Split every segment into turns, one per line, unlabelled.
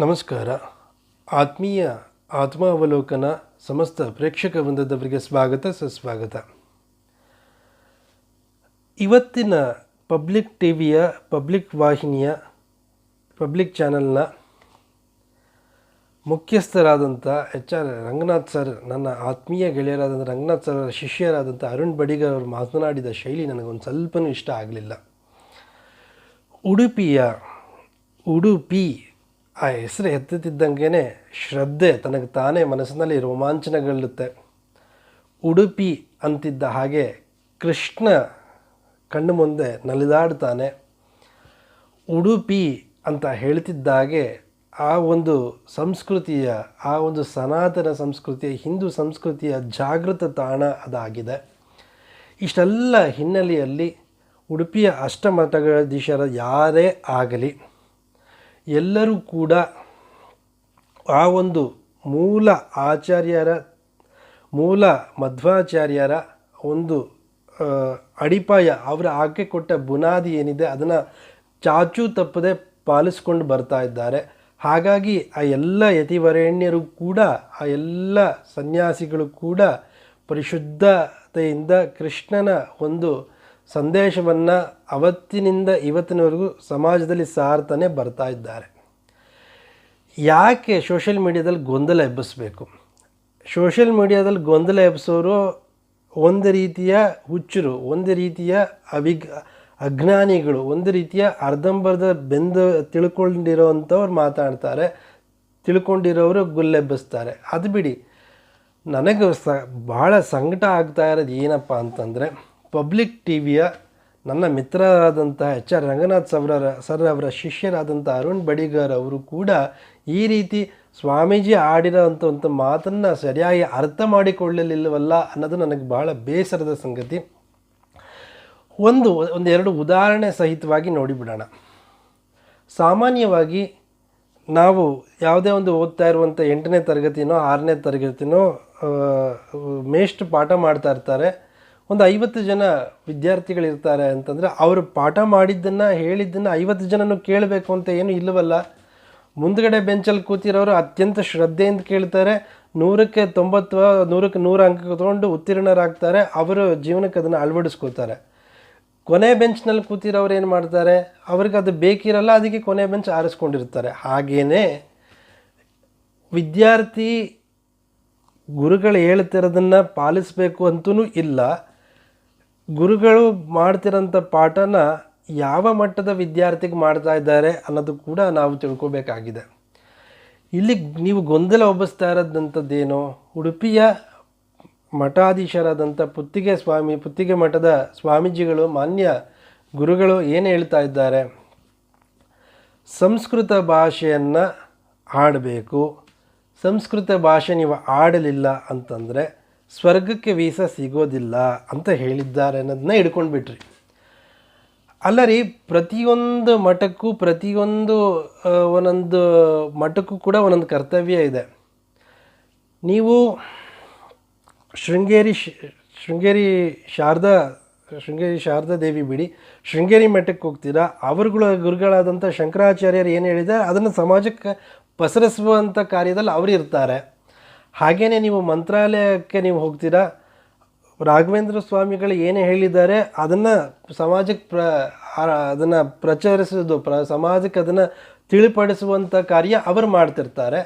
ನಮಸ್ಕಾರ. ಆತ್ಮೀಯ ಆತ್ಮಾವಲೋಕನ ಸಮಸ್ತ ಪ್ರೇಕ್ಷಕ ವೃಂದದವರಿಗೆ ಸ್ವಾಗತ, ಸುಸ್ವಾಗತ. ಇವತ್ತಿನ ಪಬ್ಲಿಕ್ ಟಿ ವಿಯ ಪಬ್ಲಿಕ್ ವಾಹಿನಿಯ, ಪಬ್ಲಿಕ್ ಚಾನಲ್ನ ಮುಖ್ಯಸ್ಥರಾದಂಥ ಎಚ್ ಆರ್ ರಂಗನಾಥ್ ಸರ್, ನನ್ನ ಆತ್ಮೀಯ ಗೆಳೆಯರಾದಂಥ ರಂಗನಾಥ್ ಸರ್ ಅವರ ಶಿಷ್ಯರಾದಂಥ ಅರುಣ್ ಬಡಿಗರ್ ಅವರು ಮಾತನಾಡಿದ ಶೈಲಿ ನನಗೊಂದು ಸ್ವಲ್ಪನೂ ಇಷ್ಟ ಆಗಲಿಲ್ಲ. ಉಡುಪಿಯ ಉಡುಪಿ ಆ ಹೆಸರು ಎತ್ತುತ್ತಿದ್ದಂಗೆ ಶ್ರದ್ಧೆ ತನಗೆ ತಾನೇ ಮನಸ್ಸಿನಲ್ಲಿ ರೋಮಾಂಚನಗೊಳ್ಳುತ್ತೆ. ಉಡುಪಿ ಅಂತಿದ್ದ ಹಾಗೆ ಕೃಷ್ಣ ಕಣ್ಣು ಮುಂದೆ ನಲಿದಾಡ್ತಾನೆ. ಉಡುಪಿ ಅಂತ ಹೇಳ್ತಿದ್ದಾಗೆ ಆ ಒಂದು ಸಂಸ್ಕೃತಿಯ, ಆ ಒಂದು ಸನಾತನ ಸಂಸ್ಕೃತಿಯ, ಹಿಂದೂ ಸಂಸ್ಕೃತಿಯ ಜಾಗೃತ ತಾಣ ಅದಾಗಿದೆ. ಇಷ್ಟೆಲ್ಲ ಹಿನ್ನೆಲೆಯಲ್ಲಿ ಉಡುಪಿಯ ಅಷ್ಟಮಠಾಧೀಶರ ಯಾರೇ ಆಗಲಿ ಎಲ್ಲರೂ ಕೂಡ ಆ ಒಂದು ಮೂಲ ಆಚಾರ್ಯರ, ಮೂಲ ಮಧ್ವಾಚಾರ್ಯರ ಒಂದು ಅಡಿಪಾಯ, ಅವರ ಆಕೆ ಕೊಟ್ಟ ಬುನಾದಿ ಏನಿದೆ, ಅದನ್ನು ಚಾಚೂ ತಪ್ಪದೆ ಪಾಲಿಸ್ಕೊಂಡು ಬರ್ತಾ ಇದ್ದಾರೆ. ಹಾಗಾಗಿ ಆ ಎಲ್ಲ ಯತಿವರೇಣ್ಯರು ಕೂಡ, ಆ ಎಲ್ಲ ಸನ್ಯಾಸಿಗಳು ಕೂಡ ಪರಿಶುದ್ಧತೆಯಿಂದ ಕೃಷ್ಣನ ಒಂದು ಸಂದೇಶವನ್ನು ಅವತ್ತಿನಿಂದ ಇವತ್ತಿನವರೆಗೂ ಸಮಾಜದಲ್ಲಿ ಸಾರ್ತಾನೆ ಬರ್ತಾ ಇದ್ದಾರೆ. ಯಾಕೆ ಸೋಷಿಯಲ್ ಮೀಡಿಯಾದಲ್ಲಿ ಗೊಂದಲ ಎಬ್ಬಿಸ್ಬೇಕು? ಸೋಷಿಯಲ್ ಮೀಡಿಯಾದಲ್ಲಿ ಗೊಂದಲ ಎಬ್ಬಿಸೋರು ಒಂದು ರೀತಿಯ ಹುಚ್ಚರು, ಒಂದು ರೀತಿಯ ಅವಿಗ್, ಅಜ್ಞಾನಿಗಳು, ಒಂದು ರೀತಿಯ ಅರ್ಧಂಬರ್ಧ ಬೆಂದು ತಿಳ್ಕೊಂಡಿರೋವಂಥವ್ರು ಮಾತಾಡ್ತಾರೆ, ತಿಳ್ಕೊಂಡಿರೋರು ಗುಲ್ಲೆಬ್ಬಿಸ್ತಾರೆ ಅದು ಬಿಡಿ, ನನಗೆ ಸ, ಭಾಳ ಸಂಕಟ ಆಗ್ತಾ ಇರೋದು ಏನಪ್ಪ ಅಂತಂದರೆ ಪಬ್ಲಿಕ್ ಟಿ ವಿಯ ನನ್ನ ಮಿತ್ರರಾದಂತಹ ಎಚ್ ಆರ್ ರಂಗನಾಥ್ ಸವರ ಸರ್ ಅವರ ಶಿಷ್ಯರಾದಂಥ ಅರುಣ್ ಬಡಿಗರ್ ಅವರು ಕೂಡ ಈ ರೀತಿ ಸ್ವಾಮೀಜಿ ಆಡಿರೋವಂಥ ಒಂದು ಮಾತನ್ನು ಸರಿಯಾಗಿ ಅರ್ಥ ಮಾಡಿಕೊಳ್ಳಲಿಲ್ಲವಲ್ಲ ಅನ್ನೋದು ನನಗೆ ಬಹಳ ಬೇಸರದ ಸಂಗತಿ. ಒಂದು ಒಂದೆರಡು ಉದಾಹರಣೆ ಸಹಿತವಾಗಿ ನೋಡಿಬಿಡೋಣ. ಸಾಮಾನ್ಯವಾಗಿ ನಾವು ಯಾವುದೇ ಒಂದು ಓದ್ತಾ ಇರುವಂಥ ಎಂಟನೇ ತರಗತಿನೋ, ಆರನೇ ತರಗತಿನೋ ಮೇಷ್ಟು ಪಾಠ ಮಾಡ್ತಾ ಇರ್ತಾರೆ. ಒಂದು ಐವತ್ತು ಜನ ವಿದ್ಯಾರ್ಥಿಗಳಿರ್ತಾರೆ ಅಂತಂದರೆ ಅವರು ಪಾಠ ಮಾಡಿದ್ದನ್ನು, ಹೇಳಿದ್ದನ್ನು ಐವತ್ತು ಜನನು ಕೇಳಬೇಕು ಅಂತ ಏನು ಇಲ್ಲವಲ್ಲ. ಮುಂದ್ಗಡೆ ಬೆಂಚಲ್ಲಿ ಕೂತಿರೋರು ಅತ್ಯಂತ ಶ್ರದ್ಧೆಯಿಂದ ಕೇಳ್ತಾರೆ. ನೂರಕ್ಕೆ ತೊಂಬತ್ತು, ನೂರಕ್ಕೆ ನೂರು ಅಂಕ ತೊಗೊಂಡು ಉತ್ತೀರ್ಣರಾಗ್ತಾರೆ. ಅವರು ಜೀವನಕ್ಕೆ ಅದನ್ನು ಅಳವಡಿಸ್ಕೋತಾರೆ. ಕೊನೆ ಬೆಂಚ್ನಲ್ಲಿ ಕೂತಿರೋರು ಏನು ಮಾಡ್ತಾರೆ? ಅವ್ರಿಗೆ ಅದು ಬೇಕಿರಲ್ಲ, ಅದಕ್ಕೆ ಕೊನೆ ಬೆಂಚ್ ಆರಿಸ್ಕೊಂಡಿರ್ತಾರೆ. ಹಾಗೇ ವಿದ್ಯಾರ್ಥಿ ಗುರುಗಳು ಹೇಳ್ತಿರೋದನ್ನು ಪಾಲಿಸಬೇಕು ಅಂತೂ ಇಲ್ಲ. ಗುರುಗಳು ಮಾಡ್ತಿರೋಂಥ ಪಾಠನ ಯಾವ ಮಟ್ಟದ ವಿದ್ಯಾರ್ಥಿಗೆ ಮಾಡ್ತಾ ಇದ್ದಾರೆ ಅನ್ನೋದು ಕೂಡ ನಾವು ತಿಳ್ಕೊಬೇಕಾಗಿದೆ. ಇಲ್ಲಿ ನೀವು ಗೊಂದಲ ಒಬ್ಬಿಸ್ತಾ ಇರೋದಂಥದ್ದೇನು, ಉಡುಪಿಯ ಮಠಾಧೀಶರಾದಂಥ ಪುತ್ತಿಗೆ ಸ್ವಾಮಿ, ಪುತ್ತಿಗೆ ಮಠದ ಸ್ವಾಮೀಜಿಗಳು, ಮಾನ್ಯ ಗುರುಗಳು ಏನು ಹೇಳ್ತಾ ಇದ್ದಾರೆ? ಸಂಸ್ಕೃತ ಭಾಷೆಯನ್ನು ಆಡಬೇಕು. ಸಂಸ್ಕೃತ ಭಾಷೆ ನೀವು ಆಡಲಿಲ್ಲ ಅಂತಂದರೆ ಸ್ವರ್ಗಕ್ಕೆ ವೀಸಾ ಸಿಗೋದಿಲ್ಲ ಅಂತ ಹೇಳಿದ್ದಾರೆ ಅನ್ನೋದನ್ನ ಹಿಡ್ಕೊಂಡು ಬಿಟ್ರಿ ಅಲ್ಲ ರೀ ಪ್ರತಿಯೊಂದು ಮಠಕ್ಕೂ, ಪ್ರತಿಯೊಂದು ಒಂದೊಂದು ಮಠಕ್ಕೂ ಕೂಡ ಒಂದೊಂದು ಕರ್ತವ್ಯ ಇದೆ. ನೀವು ಶೃಂಗೇರಿ ಶೃಂಗೇರಿ ಶಾರದಾ ಶೃಂಗೇರಿ ಶಾರದಾ ದೇವಿ ಬಿಡಿ, ಶೃಂಗೇರಿ ಮಠಕ್ಕೆ ಹೋಗ್ತೀರಾ? ಅವರುಗಳ ಗುರುಗಳಾದಂಥ ಶಂಕರಾಚಾರ್ಯರು ಏನು ಹೇಳಿದ್ದಾರೆ? ಅದನ್ನು ಸಮಾಜಕ್ಕೆ ಪಸರಿಸುವಂಥ ಕಾರ್ಯದಲ್ಲಿ ಅವರು ಇರ್ತಾರೆ. ಹಾಗೆಯೇ ನೀವು ಮಂತ್ರಾಲಯಕ್ಕೆ ನೀವು ಹೋಗ್ತೀರಾ? ರಾಘವೇಂದ್ರ ಸ್ವಾಮಿಗಳು ಏನು ಹೇಳಿದ್ದಾರೆ, ಅದನ್ನು ಸಮಾಜಕ್ಕೆ ಪ್ರ ಅದನ್ನು ಪ್ರಚರಿಸೋದು ಪ್ರ, ಸಮಾಜಕ್ಕೆ ಅದನ್ನು ತಿಳಿಪಡಿಸುವಂಥ ಕಾರ್ಯ ಅವರು ಮಾಡ್ತಿರ್ತಾರೆ.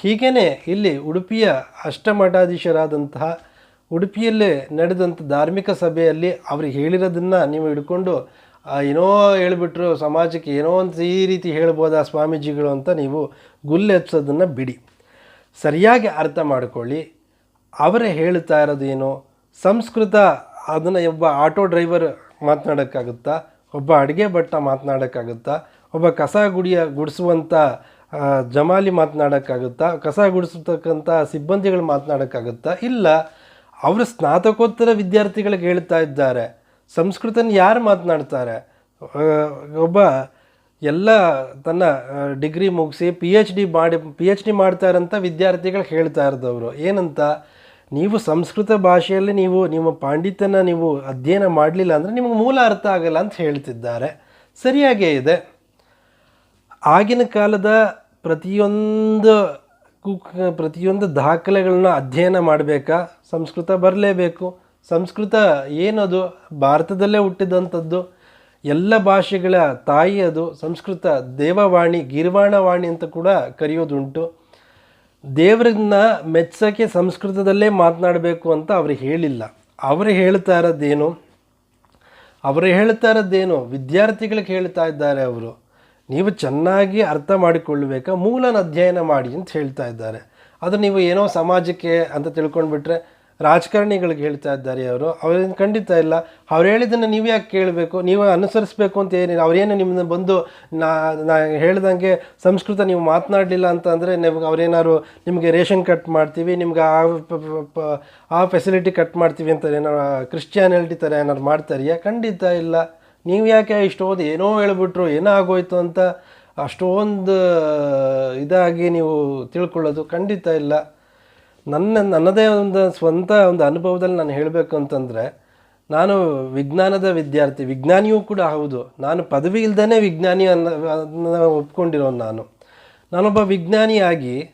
ಹೀಗೇ ಇಲ್ಲಿ ಉಡುಪಿಯ ಅಷ್ಟಮಠಾಧೀಶರಾದಂತಹ, ಉಡುಪಿಯಲ್ಲಿ ನಡೆದಂಥ ಧಾರ್ಮಿಕ ಸಭೆಯಲ್ಲಿ ಅವರು ಹೇಳಿರೋದನ್ನು ನೀವು ಹಿಡ್ಕೊಂಡು ಏನೋ ಹೇಳ್ಬಿಟ್ರು, ಸಮಾಜಕ್ಕೆ ಏನೋ ಒಂದು ಈ ರೀತಿ ಹೇಳ್ಬೋದಾ ಸ್ವಾಮೀಜಿಗಳು ಅಂತ ನೀವು ಗುಲ್ಲೆಚ್ಚೋದನ್ನು ಬಿಡಿ. ಸರಿಯಾಗಿ ಅರ್ಥ ಮಾಡಿಕೊಳ್ಳಿ. ಅವರೇ ಹೇಳ್ತಾ ಇರೋದೇನು ಸಂಸ್ಕೃತ ಅದನ್ನು ಒಬ್ಬ ಆಟೋ ಡ್ರೈವರ್ ಮಾತನಾಡೋಕ್ಕಾಗುತ್ತಾ? ಒಬ್ಬ ಅಡುಗೆ ಭಟ್ಟ ಮಾತನಾಡೋಕ್ಕಾಗುತ್ತಾ? ಒಬ್ಬ ಕಸ ಗುಡಿಯ ಗುಡಿಸುವಂಥ ಜಮಾಲಿ ಮಾತನಾಡೋಕ್ಕಾಗುತ್ತಾ? ಕಸ ಗುಡಿಸತಕ್ಕಂಥ ಸಿಬ್ಬಂದಿಗಳು ಮಾತನಾಡೋಕ್ಕಾಗುತ್ತಾ? ಇಲ್ಲ. ಅವರು ಸ್ನಾತಕೋತ್ತರ ವಿದ್ಯಾರ್ಥಿಗಳಿಗೆ ಹೇಳ್ತಾ ಇದ್ದಾರೆ. ಸಂಸ್ಕೃತನ ಯಾರು ಮಾತನಾಡ್ತಾರೆ? ಒಬ್ಬ ಎಲ್ಲ ತನ್ನ ಡಿಗ್ರಿ ಮುಗಿಸಿ ಪಿ ಎಚ್ ಡಿ ಮಾಡಿ ಪಿ ಎಚ್ ಡಿ ಮಾಡ್ತಾ ಇರೋಂಥ ವಿದ್ಯಾರ್ಥಿಗಳು ಹೇಳ್ತಾ ಇರೋದವರು. ಏನಂತ? ನೀವು ಸಂಸ್ಕೃತ ಭಾಷೆಯಲ್ಲಿ ನೀವು, ನಿಮ್ಮ ಪಾಂಡಿತ್ಯನ ನೀವು ಅಧ್ಯಯನ ಮಾಡಲಿಲ್ಲ ಅಂದರೆ ನಿಮಗೆ ಮೂಲ ಅರ್ಥ ಆಗಲ್ಲ ಅಂತ ಹೇಳ್ತಿದ್ದಾರೆ. ಸರಿಯಾಗೇ ಇದೆ. ಆಗಿನ ಕಾಲದ ಪ್ರತಿಯೊಂದು ಪ್ರತಿಯೊಂದು ದಾಖಲೆಗಳನ್ನ ಅಧ್ಯಯನ ಮಾಡಬೇಕಾ? ಸಂಸ್ಕೃತ ಬರಲೇಬೇಕು. ಸಂಸ್ಕೃತ ಏನದು? ಭಾರತದಲ್ಲೇ ಹುಟ್ಟಿದಂಥದ್ದು. ಎಲ್ಲ ಭಾಷೆಗಳ ತಾಯಿ ಅದು, ಸಂಸ್ಕೃತ, ದೇವವಾಣಿ, ಗಿರ್ವಾಣವಾಣಿ ಅಂತ ಕೂಡ ಕರೆಯೋದುಂಟು. ದೇವ್ರನ್ನ ಮೆಚ್ಚೋಕ್ಕೆ ಸಂಸ್ಕೃತದಲ್ಲೇ ಮಾತನಾಡಬೇಕು ಅಂತ ಅವರು ಹೇಳಿಲ್ಲ. ಅವರು ಹೇಳ್ತಾ ಇರೋದೇನು ಅವರು ಹೇಳ್ತಾ ಇರೋದೇನು ವಿದ್ಯಾರ್ಥಿಗಳಿಗೆ ಹೇಳ್ತಾ ಇದ್ದಾರೆ ಅವರು. ನೀವು ಚೆನ್ನಾಗಿ ಅರ್ಥ ಮಾಡಿಕೊಳ್ಳಬೇಕಾ? ಮೂಲನ ಅಧ್ಯಯನ ಮಾಡಿ ಅಂತ ಹೇಳ್ತಾ ಇದ್ದಾರೆ. ಅದು ನೀವು ಏನೋ ಸಮಾಜಕ್ಕೆ ಅಂತ ತಿಳ್ಕೊಂಡ್ಬಿಟ್ರೆ ರಾಜಕಾರಣಿಗಳಿಗೆ ಹೇಳ್ತಾ ಇದ್ದಾರೆ ಅವರು, ಅವ್ರೇನು ಖಂಡಿತ ಇಲ್ಲ. ಅವ್ರು ಹೇಳಿದ್ದನ್ನು ನೀವು ಯಾಕೆ ಕೇಳಬೇಕು? ನೀವು ಅನುಸರಿಸಬೇಕು ಅಂತ ಏನಿಲ್ಲ ಅವರೇನು ನಿಮ್ಮನ್ನು ಬಂದು ನಾ ನಾ ಹೇಳ್ದಂಗೆ ಸಂಸ್ಕೃತ ನೀವು ಮಾತನಾಡಲಿಲ್ಲ ಅಂತ ಅಂದರೆ ನಿಮ್ಗೆ ಅವ್ರೇನಾದ್ರು ನಿಮಗೆ ರೇಷನ್ ಕಟ್ ಮಾಡ್ತೀವಿ, ನಿಮ್ಗೆ ಆ ಆ ಫೆಸಿಲಿಟಿ ಕಟ್ ಮಾಡ್ತೀವಿ ಅಂತ ಏನಾರು ಕ್ರಿಶ್ಚಿಯಾನಿಟಿ ಥರ ಏನಾದ್ರು ಮಾಡ್ತಾರಿಯಾ ಖಂಡಿತ ಇಲ್ಲ. ನೀವು ಯಾಕೆ ಇಷ್ಟೊಂದು ಏನೋ ಹೇಳ್ಬಿಟ್ರು, ಏನೋ ಆಗೋಯ್ತು ಅಂತ ಅಷ್ಟೊಂದು ಇದಾಗಿ ನೀವು ತಿಳ್ಕೊಳ್ಳೋದು ಖಂಡಿತ ಇಲ್ಲ. ನನ್ನ, ನನ್ನದೇ ಒಂದು ಸ್ವಂತ ಒಂದು ಅನುಭವದಲ್ಲಿ ನಾನು ಹೇಳಬೇಕು ಅಂತಂದರೆ, ನಾನು ವಿಜ್ಞಾನದ ವಿದ್ಯಾರ್ಥಿ, ವಿಜ್ಞಾನಿಯೂ ಕೂಡ ಹೌದು. ನಾನು ಪದವಿ ಇಲ್ದೇ ವಿಜ್ಞಾನಿ ಅನ್ನ ಒಪ್ಕೊಂಡಿರೋ ನಾನು. ನಾನೊಬ್ಬ ವಿಜ್ಞಾನಿಯಾಗಿ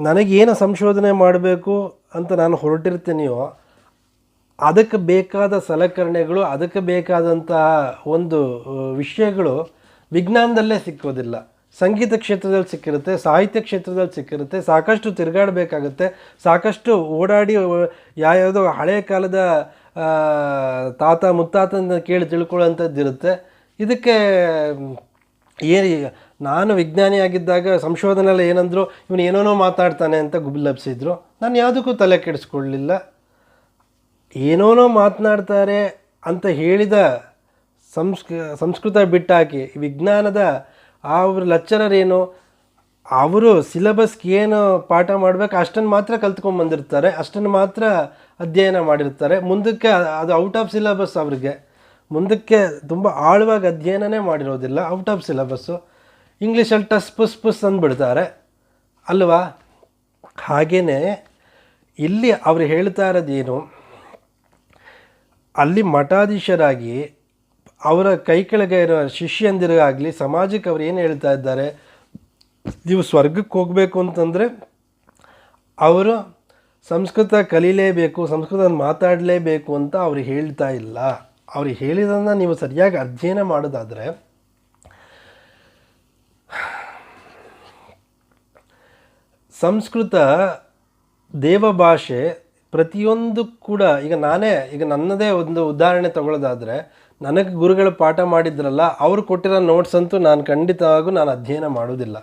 ನನಗೇನು ಸಂಶೋಧನೆ ಮಾಡಬೇಕು ಅಂತ ನಾನು ಹೊರಟಿರ್ತೀನಿಯೋ, ಅದಕ್ಕೆ ಬೇಕಾದ ಸಲಕರಣೆಗಳು, ಅದಕ್ಕೆ ಬೇಕಾದಂತಹ ಒಂದು, ವಿಷಯಗಳು ವಿಜ್ಞಾನದಲ್ಲೇ ಸಿಕ್ಕೋದಿಲ್ಲ. ಸಂಗೀತ ಕ್ಷೇತ್ರದಲ್ಲಿ ಸಿಕ್ಕಿರುತ್ತೆ, ಸಾಹಿತ್ಯ ಕ್ಷೇತ್ರದಲ್ಲಿ ಸಿಕ್ಕಿರುತ್ತೆ, ಸಾಕಷ್ಟು ತಿರುಗಾಡಬೇಕಾಗುತ್ತೆ, ಸಾಕಷ್ಟು ಓಡಾಡಿ ಯಾವ್ಯಾವುದೋ ಹಳೆಯ ಕಾಲದ ತಾತ ಮುತ್ತಾತನ ಕೇಳಿ ತಿಳ್ಕೊಳ್ಳೋಂಥದ್ದು ಇರುತ್ತೆ ಇದಕ್ಕೆ ಏನು ನಾನು ವಿಜ್ಞಾನಿಯಾಗಿದ್ದಾಗ ಸಂಶೋಧನೆಲ್ಲ ಏನಂದ್ರು, ಇವನು ಏನೇನೋ ಮಾತಾಡ್ತಾನೆ ಅಂತ ಗುಬ್ಲಬ್ಸಿದ್ರು ನಾನು ಯಾವುದಕ್ಕೂ ತಲೆ ಕೆಡಿಸ್ಕೊಳ್ಳಲಿಲ್ಲ ಏನೋನೋ ಮಾತನಾಡ್ತಾರೆ ಅಂತ ಹೇಳಿದ ಸಂಸ್ಕೃ, ಸಂಸ್ಕೃತ ಬಿಟ್ಟಾಕಿ, ವಿಜ್ಞಾನದ ಅವ್ರ ಲೆಕ್ಚರರ್ ಏನು ಅವರು ಸಿಲೆಬಸ್ಗೆ ಏನು ಪಾಠ ಮಾಡಬೇಕು ಅಷ್ಟನ್ನು ಮಾತ್ರ ಕಲ್ತ್ಕೊಂಡ್ಬಂದಿರ್ತಾರೆ ಅಷ್ಟನ್ನು ಮಾತ್ರ ಅಧ್ಯಯನ ಮಾಡಿರ್ತಾರೆ. ಮುಂದಕ್ಕೆ ಅದು ಔಟ್ ಆಫ್ ಸಿಲೆಬಸ್ ಅವ್ರಿಗೆ. ಮುಂದಕ್ಕೆ ತುಂಬ ಆಳವಾಗಿ ಅಧ್ಯಯನನೇ ಮಾಡಿರೋದಿಲ್ಲ ಔಟ್ ಆಫ್ ಸಿಲೆಬಸ್ಸು ಇಂಗ್ಲೀಷಲ್ಲಿ ಟಸ್ ಪುಸ್ ಪುಸ್ ಅಂದ್ಬಿಡ್ತಾರೆ. ಅಲ್ವಾ? ಹಾಗೆಯೇ ಇಲ್ಲಿ ಅವರು ಹೇಳ್ತಾ ಇರೋದೇನು, ಅಲ್ಲಿ ಮಠಾಧೀಶರಾಗಿ ಅವರ ಕೈ ಕೆಳಗೆ ಇರೋ ಶಿಷ್ಯಂದಿರಾಗಲಿ ಸಮಾಜಕ್ಕೆ ಅವ್ರು ಏನು ಹೇಳ್ತಾ ಇದ್ದಾರೆ, ನೀವು ಸ್ವರ್ಗಕ್ಕೆ ಹೋಗಬೇಕು ಅಂತಂದರೆ ಅವರು ಸಂಸ್ಕೃತ ಕಲೀಲೇಬೇಕು ಸಂಸ್ಕೃತ ಮಾತಾಡಲೇಬೇಕು ಅಂತ ಅವ್ರು ಹೇಳ್ತಾ ಇಲ್ಲ. ಅವ್ರು ಹೇಳಿದನ್ನು ನೀವು ಸರಿಯಾಗಿ ಅಧ್ಯಯನ ಮಾಡೋದಾದರೆ, ಸಂಸ್ಕೃತ ದೇವಭಾಷೆ ಪ್ರತಿಯೊಂದು ಕೂಡ, ಈಗ ನಾನೇ, ಈಗ ನನ್ನದೇ ಒಂದು ಉದಾಹರಣೆ ತಗೊಳ್ಳೋದಾದರೆ ನನಗೆ ಗುರುಗಳು ಪಾಠ ಮಾಡಿದ್ರಲ್ಲ, ಅವರು ಕೊಟ್ಟಿರೋ ನೋಟ್ಸ್ ಅಂತೂ ನಾನು ಖಂಡಿತವಾಗೂ ನಾನು ಅಧ್ಯಯನ ಮಾಡೋದಿಲ್ಲ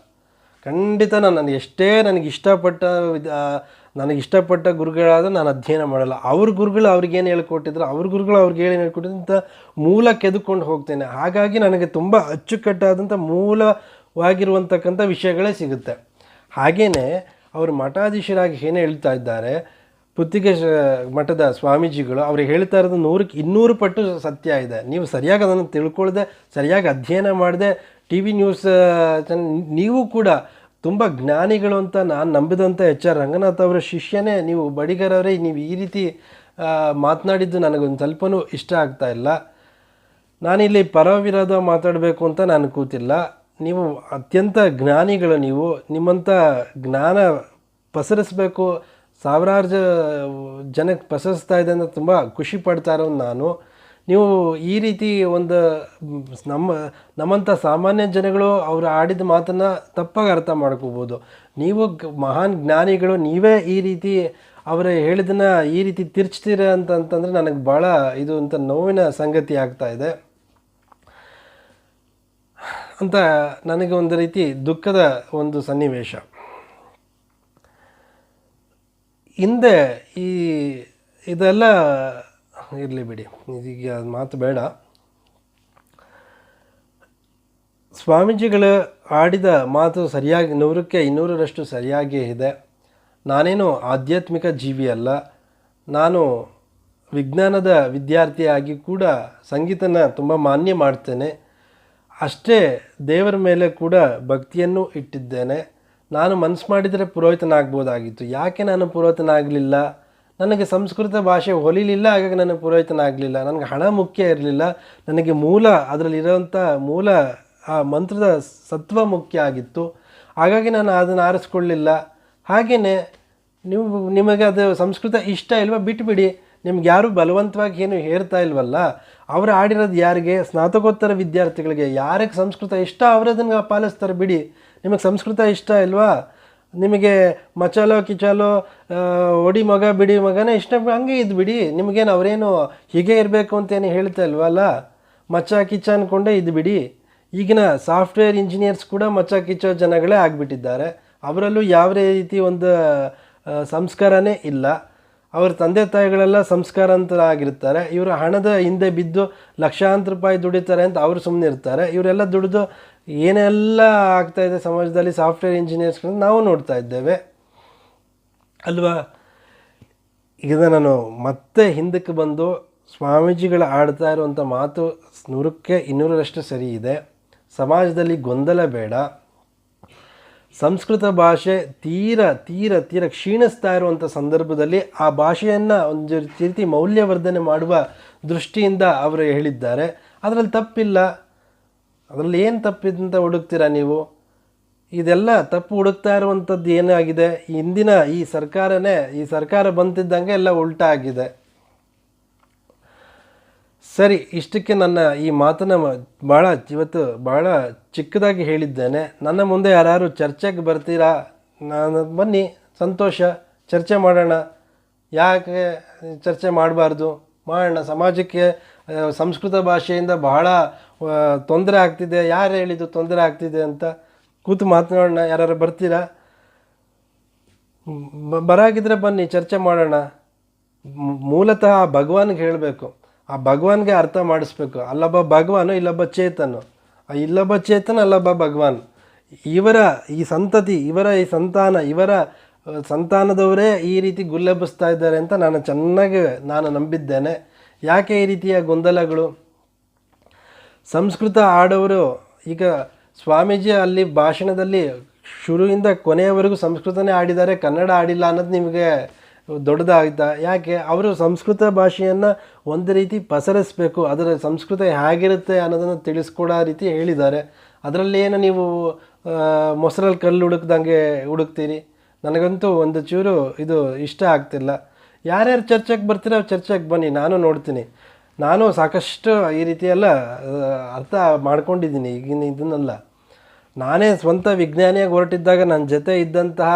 ಖಂಡಿತ ನಾನು ಎಷ್ಟೇ ನನಗೆ ಇಷ್ಟಪಟ್ಟ ನನಗೆ ಇಷ್ಟಪಟ್ಟ ಗುರುಗಳಾದರೂ ನಾನು ಅಧ್ಯಯನ ಮಾಡಲ್ಲ. ಅವ್ರ ಗುರುಗಳು ಅವ್ರಿಗೇನು ಹೇಳ್ಕೊಟ್ಟಿದ್ರು, ಅವ್ರ ಗುರುಗಳು ಅವ್ರಿಗೆ ಏನು ಹೇಳ್ಕೊಟ್ಟಿದ್ರು ಅಂತ ಮೂಲ ಕೆದ್ಕೊಂಡು ಹೋಗ್ತೇನೆ. ಹಾಗಾಗಿ ನನಗೆ ತುಂಬ ಅಚ್ಚುಕಟ್ಟಾದಂಥ ಮೂಲವಾಗಿರುವಂತಕ್ಕಂಥ ವಿಷಯಗಳೇ ಸಿಗುತ್ತೆ. ಹಾಗೆಯೇ ಅವರು ಮಠಾಧೀಶರಾಗಿ ಏನು ಹೇಳ್ತಾ ಇದ್ದಾರೆ ಪುತ್ತಿಗೆ ಮಠದ ಸ್ವಾಮೀಜಿಗಳು ಅವ್ರು ಹೇಳ್ತಾ ಇರೋದು ನೂರಕ್ಕೆ ಇನ್ನೂರು ಪಟ್ಟು ಸತ್ಯ ಇದೆ. ನೀವು ಸರಿಯಾಗಿ ಅದನ್ನು ತಿಳ್ಕೊಳ್ಳದೆ ಸರಿಯಾಗಿ ಅಧ್ಯಯನ ಮಾಡದೆ ಟಿ ವಿ ನ್ಯೂಸ್ ನೀವು ಕೂಡ ತುಂಬ ಜ್ಞಾನಿಗಳು ಅಂತ ನಾನು ನಂಬಿದಂಥ ಎಚ್ ಆರ್ ರಂಗನಾಥ್ ಅವರ ಶಿಷ್ಯನೇ, ನೀವು ಬಡಿಗರವರೇ ನೀವು ಈ ರೀತಿ ಮಾತನಾಡಿದ್ದು ನನಗೊಂದು ಸ್ವಲ್ಪನೂ ಇಷ್ಟ ಆಗ್ತಾ ಇಲ್ಲ. ನಾನಿಲ್ಲಿ ಪರವಿರೋಧ ಮಾತಾಡಬೇಕು ಅಂತ ನಾನು ಕೂತಿಲ್ಲ. ನೀವು ಅತ್ಯಂತ ಜ್ಞಾನಿಗಳು ನೀವು ನಿಮ್ಮಂಥ ಜ್ಞಾನ ಪಸರಿಸಬೇಕು ಸಾವಿರಾರು ಜನಕ್ಕೆ ಪ್ರಸರಿಸ್ತಾ ಇದೆ ಅಂತ ತುಂಬ ಖುಷಿ ಪಡ್ತಾ ಇರೋ ನಾನು. ನೀವು ಈ ರೀತಿ ಒಂದು ನಮ್ಮ ನಮ್ಮಂಥ ಸಾಮಾನ್ಯ ಜನಗಳು ಅವರು ಆಡಿದ ಮಾತನ್ನು ತಪ್ಪಾಗಿ ಅರ್ಥ ಮಾಡ್ಕೋಬೋದು. ನೀವು ಮಹಾನ್ ಜ್ಞಾನಿಗಳು, ನೀವೇ ಈ ರೀತಿ ಅವರ ಹೇಳಿದನ್ನ ಈ ರೀತಿ ತಿರ್ಚ್ತೀರ ಅಂತಂತಂದರೆ ನನಗೆ ಭಾಳ ಇದು ಅಂತ ನೋವಿನ ಸಂಗತಿ ಆಗ್ತಾ ಇದೆ. ಅಂತ ನನಗೆ ಒಂದು ರೀತಿ ದುಃಖದ ಒಂದು ಸನ್ನಿವೇಶ. ಹಿಂದೆ ಈ ಇದೆಲ್ಲ ಇರಲಿ ಬಿಡಿ. ಇದೀಗ ಮಾತು ಬೇಡ. ಸ್ವಾಮೀಜಿಗಳು ಆಡಿದ ಮಾತು ಸರಿಯಾಗಿ, ನೂರಕ್ಕೆ ಇನ್ನೂರರಷ್ಟು ಸರಿಯಾಗಿಯೇ ಇದೆ. ನಾನೇನು ಆಧ್ಯಾತ್ಮಿಕ ಜೀವಿ ಅಲ್ಲ. ನಾನು ವಿಜ್ಞಾನದ ವಿದ್ಯಾರ್ಥಿಯಾಗಿ ಕೂಡ ಸಂಗೀತನ ತುಂಬ ಮಾನ್ಯ ಮಾಡ್ತೇನೆ. ಅಷ್ಟೇ ದೇವರ ಮೇಲೆ ಕೂಡ ಭಕ್ತಿಯನ್ನು ಇಟ್ಟಿದ್ದೇನೆ. ನಾನು ಮನಸ್ಸು ಮಾಡಿದರೆ ಪುರೋಹಿತನಾಗ್ಬೋದಾಗಿತ್ತು. ಯಾಕೆ ನಾನು ಪುರೋಹಿತನಾಗಲಿಲ್ಲ? ನನಗೆ ಸಂಸ್ಕೃತ ಭಾಷೆ ಹೊಲಿಲಿಲ್ಲ, ಹಾಗಾಗಿ ನನಗೆ ಪುರೋಹಿತನಾಗಲಿಲ್ಲ. ನನಗೆ ಹಣ ಮುಖ್ಯ ಇರಲಿಲ್ಲ. ನನಗೆ ಮೂಲ ಅದರಲ್ಲಿರೋಂಥ ಮೂಲ, ಆ ಮಂತ್ರದ ಸತ್ವ ಮುಖ್ಯ ಆಗಿತ್ತು. ಹಾಗಾಗಿ ನಾನು ಅದನ್ನು ಆರಿಸ್ಕೊಳ್ಳಿಲ್ಲ. ಹಾಗೆಯೇ ನೀವು, ನಿಮಗೆ ಅದು ಸಂಸ್ಕೃತ ಇಷ್ಟ ಇಲ್ವಾ? ಬಿಟ್ಬಿಡಿ. ನಿಮ್ಗೆ ಯಾರು ಬಲವಂತವಾಗಿ ಏನು ಹೇರ್ತಾ ಇಲ್ವಲ್ಲ? ಅವರು ಆಡಿರೋದು ಯಾರಿಗೆ? ಸ್ನಾತಕೋತ್ತರ ವಿದ್ಯಾರ್ಥಿಗಳಿಗೆ ಯಾರಿಗೆ ಸಂಸ್ಕೃತ ಇಷ್ಟ? ಅವರು ಅದನ್ನು ಪಾಲಿಸ್ತಾರೆ. ಬಿಡಿ. ನಿಮಗೆ ಸಂಸ್ಕೃತ ಇಷ್ಟ ಇಲ್ವಾ? ನಿಮಗೆ ಮಚಾಲೋ, ಕಿಚಾಲೋ ಒಡಿ ಮಗ, ಬಿಡಿ ಮಗನೇ ಇಷ್ಟ? ಹಂಗೆ ಇದು ಬಿಡಿ. ನಿಮಗೇನು ಅವರೇನು ಹೀಗೆ ಇರಬೇಕು ಅಂತೇನು ಹೇಳ್ತಾ ಇಲ್ವಲ್ಲ ಮಚ್ಚ ಕಿಚ್ಚ ಅಂದ್ಕೊಂಡೆ ಇದು ಬಿಡಿ. ಈಗಿನ ಸಾಫ್ಟ್ವೇರ್ ಇಂಜಿನಿಯರ್ಸ್ ಕೂಡ ಮಚ್ಚ ಕಿಚ್ಚೋ ಜನಗಳೇ ಆಗಿಬಿಟ್ಟಿದ್ದಾರೆ. ಅವರಲ್ಲೂ ಯಾವ ರೀತಿ ಒಂದು ಸಂಸ್ಕಾರನೇ ಇಲ್ಲ. ಅವ್ರ ತಂದೆ ತಾಯಿಗಳೆಲ್ಲ ಸಂಸ್ಕಾರಾಂತರಾಗಿರ್ತಾರೆ. ಇವರು ಹಣದ ಹಿಂದೆ ಬಿದ್ದು ಲಕ್ಷಾಂತರ ರೂಪಾಯಿ ದುಡಿತಾರೆ ಅಂತ ಅವರು ಸುಮ್ಮನೆ ಇರ್ತಾರೆ. ಇವರೆಲ್ಲ ದುಡಿದು ಏನೆಲ್ಲ ಆಗ್ತಾ ಇದೆ ಸಮಾಜದಲ್ಲಿ ಸಾಫ್ಟ್ವೇರ್ ಇಂಜಿನಿಯರ್ಸ್ಗಳನ್ನ ನಾವು ನೋಡ್ತಾ ಇದ್ದೇವೆ. ಅಲ್ವಾ? ಈಗ ನಾನು ಮತ್ತೆ ಹಿಂದಕ್ಕೆ ಬಂದು ಸ್ವಾಮೀಜಿಗಳು ಆಡ್ತಾ ಇರುವಂಥ ಮಾತು ನೂರಕ್ಕೆ ಇನ್ನೂರರಷ್ಟು ಸರಿ ಇದೆ. ಸಮಾಜದಲ್ಲಿ ಗೊಂದಲ ಬೇಡ. ಸಂಸ್ಕೃತ ಭಾಷೆ ತೀರ ತೀರ ತೀರ ಕ್ಷೀಣಿಸ್ತಾ ಇರುವಂಥ ಸಂದರ್ಭದಲ್ಲಿ ಆ ಭಾಷೆಯನ್ನು ಒಂದು ರೀತಿ ಮೌಲ್ಯವರ್ಧನೆ ಮಾಡುವ ದೃಷ್ಟಿಯಿಂದ ಅವರು ಹೇಳಿದ್ದಾರೆ. ಅದರಲ್ಲಿ ತಪ್ಪಿಲ್ಲ. ಅದರಲ್ಲಿ ಏನು ತಪ್ಪಿದಂತ ಹುಡುಕ್ತೀರಾ ನೀವು? ಇದೆಲ್ಲ ತಪ್ಪು ಹುಡುಕ್ತಾ ಇರುವಂಥದ್ದು ಏನಾಗಿದೆ? ಈ ಹಿಂದಿನ ಈ ಸರ್ಕಾರನೇ, ಈ ಸರ್ಕಾರ ಬಂತಿದ್ದಂಗೆ ಎಲ್ಲ ಉಲ್ಟಾ ಆಗಿದೆ. ಸರಿ, ಇಷ್ಟಕ್ಕೆ ನನ್ನ ಈ ಮಾತನ್ನು ಭಾಳ ಇವತ್ತು ಭಾಳ ಚಿಕ್ಕದಾಗಿ ಹೇಳಿದ್ದೇನೆ. ನನ್ನ ಮುಂದೆ ಯಾರು ಚರ್ಚೆಗೆ ಬರ್ತೀರಾ? ನಾನು ಬನ್ನಿ, ಸಂತೋಷ. ಚರ್ಚೆ ಮಾಡೋಣ. ಯಾಕೆ ಚರ್ಚೆ ಮಾಡಬಾರ್ದು? ಮಾಡೋಣ. ಸಮಾಜಕ್ಕೆ ಸಂಸ್ಕೃತ ಭಾಷೆಯಿಂದ ಬಹಳ ತೊಂದರೆ ಆಗ್ತಿದೆ. ಯಾರು ಹೇಳಿದ್ದು ತೊಂದರೆ ಆಗ್ತಿದೆ ಅಂತ ಕೂತು ಮಾತನಾಡೋಣ. ಯಾರು ಬರ್ತೀರಾ? ಬರಾಗಿದ್ರೆ ಬನ್ನಿ, ಚರ್ಚೆ ಮಾಡೋಣ. ಮೂಲತಃ ಭಗವಾನ್ಗೆ ಹೇಳಬೇಕು. ಆ ಭಗವಾನ್ಗೆ ಅರ್ಥ ಮಾಡಿಸ್ಬೇಕು. ಅಲ್ಲೊಬ್ಬ ಭಗವಾನು, ಇಲ್ಲೊಬ್ಬ ಚೇತನು. ಆ ಇಲ್ಲೊಬ್ಬ ಚೇತನ, ಅಲ್ಲೊಬ್ಬ ಭಗವಾನ್. ಇವರ ಈ ಸಂತತಿ, ಇವರ ಈ ಸಂತಾನ, ಇವರ ಸಂತಾನದವರೇ ಈ ರೀತಿ ಗುಲ್ಲೆಬ್ಬಿಸ್ತಾ ಇದ್ದಾರೆ ಅಂತ ನಾನು ಚೆನ್ನಾಗಿ ನಾನು ನಂಬಿದ್ದೇನೆ. ಯಾಕೆ ಈ ರೀತಿಯ ಗೊಂದಲಗಳು? ಸಂಸ್ಕೃತ ಆಡೋರು, ಈಗ ಸ್ವಾಮೀಜಿ ಅಲ್ಲಿ ಭಾಷಣದಲ್ಲಿ ಶುರುವಿಂದ ಕೊನೆಯವರೆಗೂ ಸಂಸ್ಕೃತನೇ ಆಡಿದ್ದಾರೆ, ಕನ್ನಡ ಆಡಿಲ್ಲ ಅನ್ನೋದು ನಿಮಗೆ ದೊಡ್ಡದಾಗ್ತಾ ಯಾಕೆ? ಅವರು ಸಂಸ್ಕೃತ ಭಾಷೆಯನ್ನು ಒಂದು ರೀತಿ ಪಸರಿಸಬೇಕು. ಅದರ ಸಂಸ್ಕೃತ ಹೇಗಿರುತ್ತೆ ಅನ್ನೋದನ್ನು ತಿಳಿಸ್ಕೊಡೋ ರೀತಿ ಹೇಳಿದ್ದಾರೆ. ಅದರಲ್ಲಿ ಏನು ನೀವು ಮೊಸರಲ್ಲಿ ಕಲ್ಲು ಹುಡುಕ್ದಂಗೆ ಹುಡುಕ್ತೀರಿ? ನನಗಂತೂ ಒಂದು ಚೂರು ಇದು ಇಷ್ಟ ಆಗ್ತಿಲ್ಲ. ಯಾರ್ಯಾರು ಚರ್ಚೆಗೆ ಬರ್ತೀರೋ ಚರ್ಚೆಗೆ ಬನ್ನಿ. ನಾನು ನೋಡ್ತೀನಿ. ನಾನು ಸಾಕಷ್ಟು ಈ ರೀತಿಯೆಲ್ಲ ಅರ್ಥ ಮಾಡ್ಕೊಂಡಿದ್ದೀನಿ. ಈಗಿನ ಇದನ್ನೆಲ್ಲ. ನಾನೇ ಸ್ವಂತ ವಿಜ್ಞಾನಿಯಾಗಿ ಹೊರಟಿದ್ದಾಗ ನನ್ನ ಜೊತೆ ಇದ್ದಂತಹ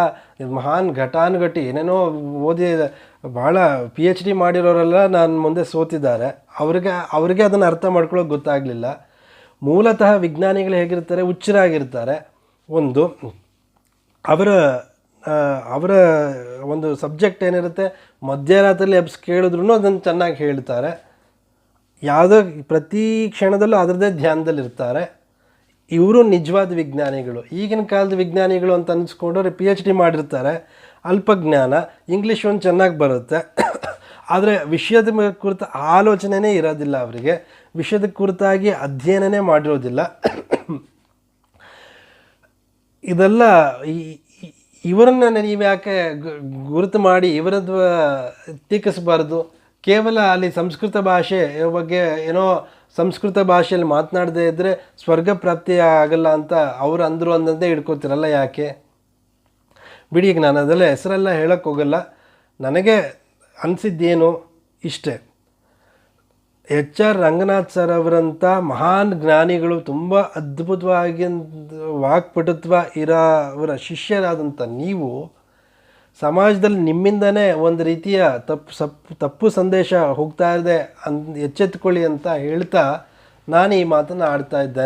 ಮಹಾನ್ ಘಟಾನುಘಟಿ, ಏನೇನೋ ಓದಿ ಭಾಳ ಪಿ ಎಚ್ ಡಿ ಮಾಡಿರೋರೆಲ್ಲ ನಾನು ಮುಂದೆ ಸೋತಿದ್ದಾರೆ. ಅವ್ರಿಗೆ ಅವ್ರಿಗೆ ಅದನ್ನು ಅರ್ಥ ಮಾಡ್ಕೊಳ್ಳೋಕೆ ಗೊತ್ತಾಗಲಿಲ್ಲ. ಮೂಲತಃ ವಿಜ್ಞಾನಿಗಳು ಹೇಗಿರ್ತಾರೆ, ಹುಚ್ಚರಾಗಿರ್ತಾರೆ. ಒಂದು, ಅವರ ಅವರ ಒಂದು ಸಬ್ಜೆಕ್ಟ್ ಏನಿರುತ್ತೆ ಮಧ್ಯರಾತ್ರಿಯಲ್ಲಿ ಎಬ್ಸ್ ಕೇಳಿದ್ರು ಅದನ್ನು ಚೆನ್ನಾಗಿ ಹೇಳ್ತಾರೆ. ಯಾವುದೋ ಪ್ರತಿ ಕ್ಷಣದಲ್ಲೂ ಅದರದ್ದೇ ಧ್ಯಾನದಲ್ಲಿರ್ತಾರೆ. ಇವರು ನಿಜವಾದ ವಿಜ್ಞಾನಿಗಳು. ಈಗಿನ ಕಾಲದ ವಿಜ್ಞಾನಿಗಳು ಅಂತ ಅನ್ನಿಸ್ಕೊಂಡವ್ರು ಪಿ ಎಚ್ ಡಿ ಮಾಡಿರ್ತಾರೆ. ಅಲ್ಪ ಜ್ಞಾನ ಇಂಗ್ಲೀಷ್ ಒಂದು ಚೆನ್ನಾಗಿ ಬರುತ್ತೆ. ಆದರೆ ವಿಷಯದ ಕುರಿತ ಆಲೋಚನೆನೇ ಇರೋದಿಲ್ಲ ಅವರಿಗೆ. ವಿಷಯದ ಕುರಿತಾಗಿ ಅಧ್ಯಯನನೇ ಮಾಡಿರೋದಿಲ್ಲ. ಇದೆಲ್ಲ ಇವರನ್ನು ನೀವು ಯಾಕೆ ಗುರುತು ಮಾಡಿ ಇವರದ್ದು ಟೀಕಿಸಬಾರ್ದು? ಕೇವಲ ಅಲ್ಲಿ ಸಂಸ್ಕೃತ ಭಾಷೆ ಬಗ್ಗೆ ಏನೋ ಸಂಸ್ಕೃತ ಭಾಷೆಯಲ್ಲಿ ಮಾತನಾಡದೇ ಇದ್ದರೆ ಸ್ವರ್ಗ ಪ್ರಾಪ್ತಿ ಆಗಲ್ಲ ಅಂತ ಅವ್ರು ಅಂದರು ಅಂದಂತೆ ಹಿಡ್ಕೋತಿರಲ್ಲ ಯಾಕೆ? ಬಿಡಿ, ಈಗ ನಾನು ಅದೆಲ್ಲ ಹೆಸರೆಲ್ಲ ಹೇಳೋಕ್ಕೆ ಹೋಗಲ್ಲ. ನನಗೆ ಅನಿಸಿದ್ದೇನು? ಇಷ್ಟೇ. ಎಚ್ ಆರ್ ರಂಗನಾಥ್ ಸರ್ ಅವರಂಥ ಮಹಾನ್ ಜ್ಞಾನಿಗಳು ತುಂಬ ಅದ್ಭುತವಾಗಿ ವಾಕ್ಪಟುತ್ವ ಇರೋವರ ಶಿಷ್ಯರಾದಂಥ ನೀವು ಸಮಾಜದಲ್ಲಿ ನಿಮ್ಮಿಂದನೇ ಒಂದು ರೀತಿಯ ತಪ್ಪು ಸಪ್ಪು ತಪ್ಪು ಸಂದೇಶ ಹೋಗ್ತಾ ಇದೆ ಅನ್, ಎಚ್ಚೆತ್ಕೊಳ್ಳಿ ಅಂತ ಹೇಳ್ತಾ ನಾನು ಈ ಮಾತನ್ನು ಆಡ್ತಾ ಇದ್ದೇನೆ.